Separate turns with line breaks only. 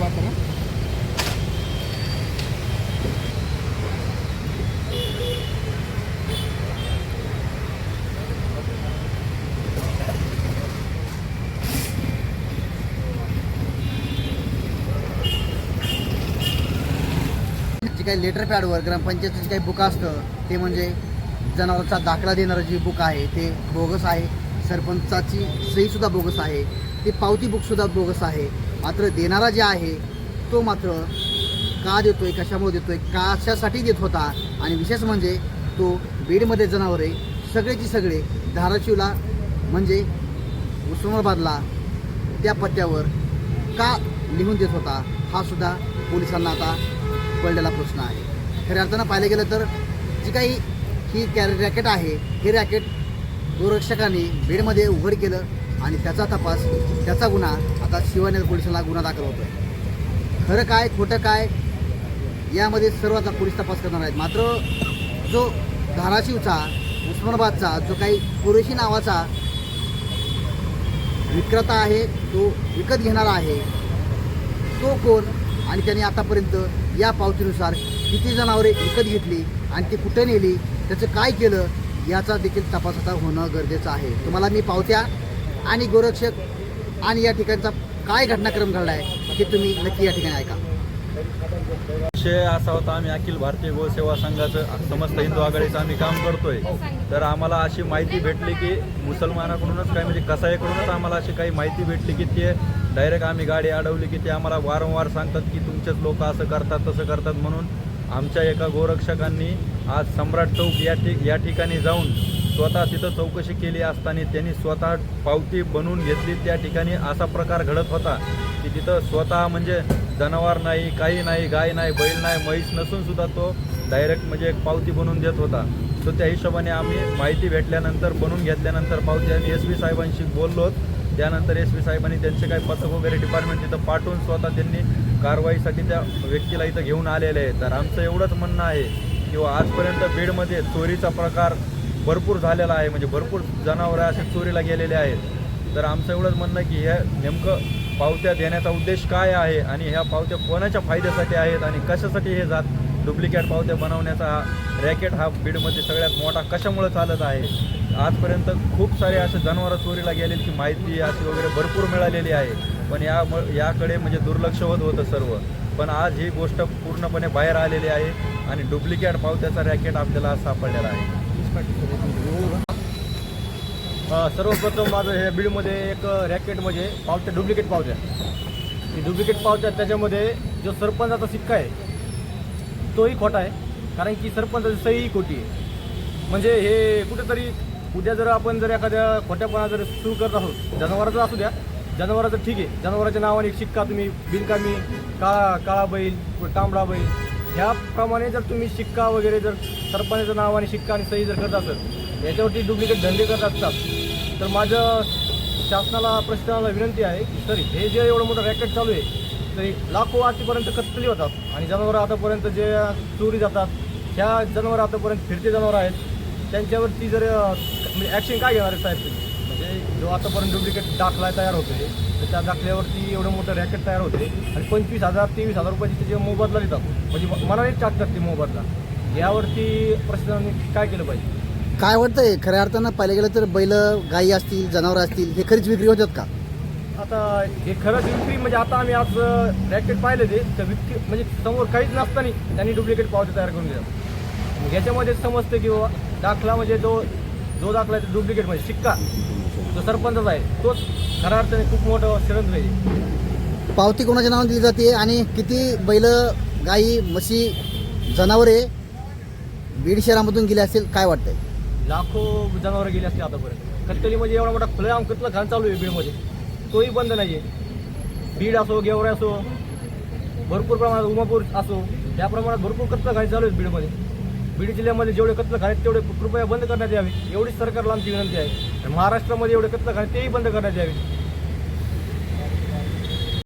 बात
जे काही लेटर पॅडवर ग्रामपंचायतीचं काही बुक असतं ते म्हणजे जनावरांचा दाखला देणारं जी बुक आहे ते बोगस आहे. सरपंचाची सहीसुद्धा बोगस आहे. ते पावती बुकसुद्धा बोगस आहे. मात्र देणारा जे आहे तो मात्र का देतो आहे कशामुळे देतो आहे कशासाठी देत होता आणि विशेष म्हणजे तो बीडमध्ये जनावरे सगळेची सगळे धाराशिवला म्हणजे उस्मानाबादला त्या पत्त्यावर का लिहून देत होता हा सुद्धा पोलिसांना आता कळलेला प्रश्न आहे. खऱ्या अर्थानं पाहिलं गेलं तर जी काही ही कॅ रॅकेट आहे हे रॅकेट गोरक्षकांनी बीडमध्ये उघड केलं. आणि त्याचा तपास त्याचा गुन्हा आता शिवनेर पोलिसाला गुन्हा दाखल होतो आहे खरं काय खोटं काय यामध्ये सर्व आता पोलीस तपास करणार आहेत. मात्र जो धाराशिवचा उस्मानाबादचा जो काही कुरेशी नावाचा विक्रेता आहे तो विकत घेणारा आहे तो कोण आणि त्याने आतापर्यंत या पावतीनुसार किती जनावरे विकत घेतली आणि ती कुठं नेली त्याचं काय केलं याचा देखील तपास आता होणं गरजेचं आहे. तुम्हाला मी पावत्या आणि गोरक्षक आणि या ठिकाणचा काय घटनाक्रम घडला आहे हे तुम्ही नक्की या ठिकाणी ऐका.
विषय असा होता आम्ही अखिल भारतीय गोसेवा संघाचं समस्त हिंदू आघाडीचं आम्ही काम करतोय. तर आम्हाला अशी माहिती भेटली की मुसलमानाकडूनच काय म्हणजे कसाईकडूनच आम्हाला अशी काही माहिती भेटली की ते डायरेक्ट आम्ही गाडी अडवली की ते आम्हाला वारंवार सांगतात की तुमचेच लोक असं करतात तसं करतात म्हणून आमच्या एका गोरक्षकांनी आज सम्राट चौक या ठिक या ठिकाणी जाऊन स्वतः तिथं चौकशी केली असताना त्यांनी स्वतः पावती बनवून घेतली. त्या ठिकाणी असा प्रकार घडत होता की तिथं स्वतः म्हणजे जनावर नाही काही नाही गाय नाही बैल नाही म्हैस नसून सुद्धा तो डायरेक्ट म्हणजे एक पावती बनवून देत होता. सो त्या हिशोबाने आम्ही माहिती भेटल्यानंतर बनवून घेतल्यानंतर पावती आम्ही एस पी साहेबांशी बोललो. त्यानंतर एस पी साहेबांनी त्यांचे काही पथक वगैरे डिपार्टमेंट तिथं पाठवून स्वतः त्यांनी कारवाईसाठी त्या व्यक्तीला इथं घेऊन आलेले आहे तर आमचं एवढंच म्हणणं आहे की हो, आजपर्यंत बीडमध्ये चोरीचा प्रकार भरपूर झालेला आहे. म्हणजे भरपूर जनावरं असे चोरीला गेलेले आहेत. तर आमचं एवढंच म्हणणं की हे नेमकं पावत्या देण्याचा उद्देश काय आहे आणि ह्या पावत्या कोणाच्या फायद्यासाठी आहेत आणि कशासाठी हे जात? डुप्लिकेट पावत्या बनवण्याचा हा रॅकेट हा बीडमध्ये सगळ्यात मोठा कशामुळे चालत आहे? आजपर्यंत खूप सारे असे जनावरं चोरीला गेलेली माहिती अशी वगैरे भरपूर मिळालेली आहे. पण या याकडे म्हणजे दुर्लक्ष होत होतं सर्व. पण आज ही गोष्ट पूर्णपणे बाहेर आलेली आहे आणि डुप्लिकेट पावत्याचा रॅकेट आपल्याला सापडलेला आहे.
सर्वप्रथम माझं हे बीडमध्ये एक रॅकेट म्हणजे पावत्या डुप्लिकेट पावत्या. ही डुप्लिकेट पावत्या त्याच्यामध्ये जो सरपंचाचा सिक्का आहे तोही खोटा आहे. कारण की सरपंचाची सही खोटी आहे. म्हणजे हे कुठेतरी उद्या जर आपण जर एखाद्या खोट्यापणा जर सुरू करत आहोत जनावराचं असू द्या जनावराचं ठीक आहे. जनावराच्या नावाने एक शिक्का तुम्ही बिनकामी काळा काळा बैल तांबडा बैल ह्याप्रमाणे जर तुम्ही शिक्का वगैरे जर सरपणाचं नाव आणि शिक्का आणि सही जर करत असेल याच्यावरती डुप्लिकेट धंदे करत असतात तर माझं शासनाला प्रशासनाला विनंती आहे की सर हे जे एवढं मोठं रॅकेट चालू आहे तरी लाखो आजपर्यंत कत्तली होतात आणि जनावरं आतापर्यंत जे चोरी जातात ह्या जनावरं आतापर्यंत फिरते जनावरं आहेत त्यांच्यावरती जर म्हणजे ॲक्शन काय घेणार आहे साहेब तुम्ही? जो आतापर्यंत डुप्लिकेट दाखला तयार होते तर त्या दाखल्यावरती एवढं मोठं रॅकेट तयार होते आणि पंचवीस हजार तेवीस हजार रुपयाची त्याचे मोबदला देतात म्हणजे मनानेच टाकतात ते मोबदला यावरती प्रशासनाने काय केलं पाहिजे?
काय वाटतंय? खऱ्या अर्थानं पाहिलं गेलं तर बैल गायी असतील जनावरं असतील हे खरीच विक्री होतात का?
आता हे खरंच विक्री म्हणजे आता आम्ही आज रॅकेट पाहिले ते तर विक्री म्हणजे समोर काहीच नसताना त्यांनी डुप्लिकेट पावते तयार करून दिला याच्यामध्ये समजतं की दाखला म्हणजे जो जो दाखला आहे डुप्लिकेट म्हणजे शिक्का. जो सरपंचाचा आहे तोच खऱ्या अर्थाने खूप मोठं श्रीमंत आहे
पावती कोणाच्या नावाने दिली जाते आणि किती बैल गाई म्हशी जनावरे बीड शहरामधून गेले असतील काय वाटतंय?
लाखो जनावरं गेली असते आतापर्यंत. कत्तली म्हणजे एवढा मोठा खुलेआम कत्तल खान चालू आहे बीडमध्ये तोही बंद नाही आहे बीड असो गेवरे असो भरपूर प्रमाणात उमापूर असो या प्रमाणात भरपूर कत्तल खाणे चालू आहेत बीडमध्ये बीड जिल्ह्यामध्ये जेवढे कत्तल आहेत, तेवढे कृपया बंद करण्यात यावे. एवढीच सरकारला आमची विनंती आहे. महाराष्ट्रामध्ये एवढे कत्तल तेही बंद करण्यात यावे.